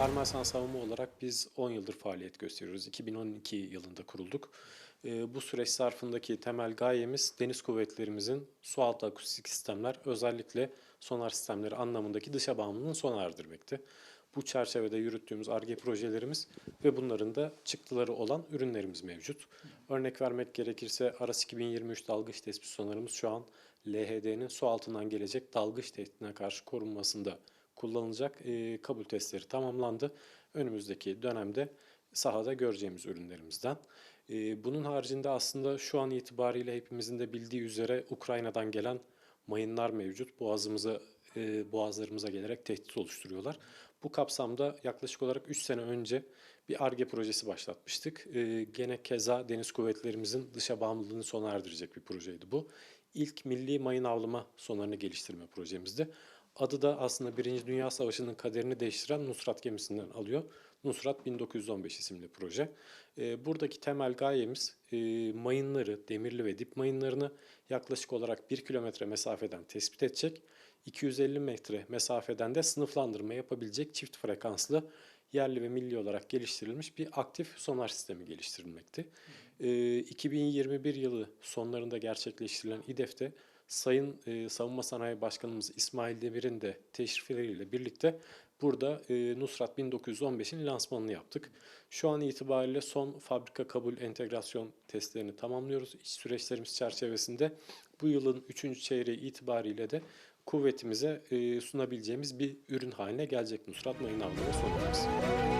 Armasan Savunma olarak biz 10 yıldır faaliyet gösteriyoruz. 2012 yılında kurulduk. Ee, Bu süreç zarfındaki temel gayemiz deniz kuvvetlerimizin su altı akustik sistemler, özellikle sonar sistemleri anlamındaki dışa bağımlılığını sona erdirmekti. Bu çerçevede yürüttüğümüz ARGE projelerimiz ve bunların da çıktıları olan ürünlerimiz mevcut. Örnek vermek gerekirse ARAS 2023 dalgıç tespit sonarımız şu an LHD'nin su altından gelecek dalgıç tehditine karşı korunmasında kullanılacak e, kabul testleri tamamlandı. Önümüzdeki dönemde sahada göreceğimiz ürünlerimizden. E, bunun haricinde aslında şu an itibariyle hepimizin de bildiği üzere Ukrayna'dan gelen mayınlar mevcut. Boğazımıza e, boğazlarımıza gelerek tehdit oluşturuyorlar. Bu kapsamda yaklaşık olarak 3 sene önce bir ARGE projesi başlatmıştık. E, gene keza deniz kuvvetlerimizin dışa bağımlılığını sona erdirecek bir projeydi bu. İlk milli mayın avlama sonarını geliştirme projemizdi. Adı da aslında Birinci Dünya Savaşı'nın kaderini değiştiren Nusrat gemisinden alıyor. Nusrat 1915 isimli proje. E, buradaki temel gayemiz e, mayınları, demirli ve dip mayınlarını yaklaşık olarak 1 kilometre mesafeden tespit edecek. 250 metre mesafeden de sınıflandırma yapabilecek çift frekanslı yerli ve milli olarak geliştirilmiş bir aktif sonar sistemi geliştirilmekti. E, 2021 yılı sonlarında gerçekleştirilen İDEF'te Sayın e, Savunma Sanayi Başkanımız İsmail Demir'in de teşrifleriyle birlikte burada e, Nusrat 1915'in lansmanını yaptık. Şu an itibariyle son fabrika kabul entegrasyon testlerini tamamlıyoruz. İş süreçlerimiz çerçevesinde bu yılın 3. çeyreği itibariyle de kuvvetimize e, sunabileceğimiz bir ürün haline gelecek Nusrat Mayın Avlama.